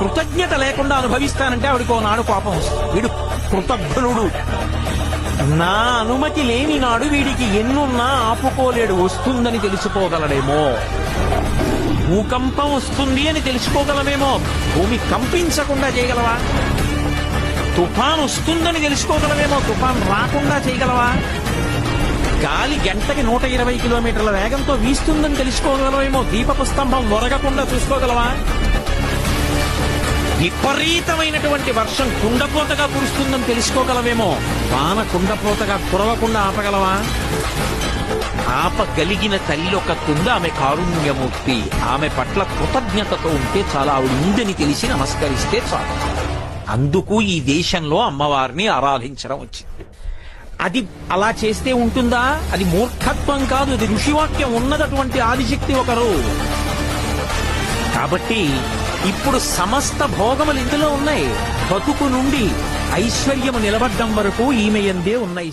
కృతజ్ఞత లేకుండా అనుభవిస్తానంటే ఆవిడకి నాడు కోపం వస్తుంది. వీడు కృతజ్ఞుడు. నా అనుమతి లేని నాడు వీడికి ఎన్నున్నా ఆపుకోలేడు వస్తుందని తెలుసుకోగలడేమో భూకంపం వస్తుంది అని తెలుసుకోగలమేమో భూమి కంపించకుండా చేయగలవా? తుఫాన్ వస్తుందని తెలుసుకోగలమేమో తుఫాన్ రాకుండా చేయగలవా? గాలి గంటకి నూట ఇరవై కిలోమీటర్ల వేగంతో వీస్తుందని తెలుసుకోగలమేమో దీపపు స్తంభం ఒరగకుండా చూసుకోగలవా? విపరీతమైనటువంటి వర్షం కుండపోతగా కురుస్తుందని తెలుసుకోగలవేమో. వాన కుండపోతగా కురవకుండా ఆపగలవా? ఆపగలిగిన తల్లి ఒక తుంది ఆమె కారుణ్యమూర్తి. ఆమె పట్ల కృతజ్ఞతతో ఉంటే చాలా ఆవిడ ఉందని తెలిసి నమస్కరిస్తే చాలు. అందుకు ఈ దేశంలో అమ్మవారిని ఆరాధించడం వచ్చింది. అది అలా చేస్తే ఉంటుందా? అది మూర్ఖత్వం కాదు అది ఋషివాక్యం ఉన్నదటువంటి ఆదిశక్తి ఒకరు. కాబట్టి ఇప్పుడు సమస్త భోగములు ఇందులో ఉన్నాయి. బతుకు నుండి ఐశ్వర్యము నిలబడ్డం వరకు ఈమె ఎందే ఉన్నాయి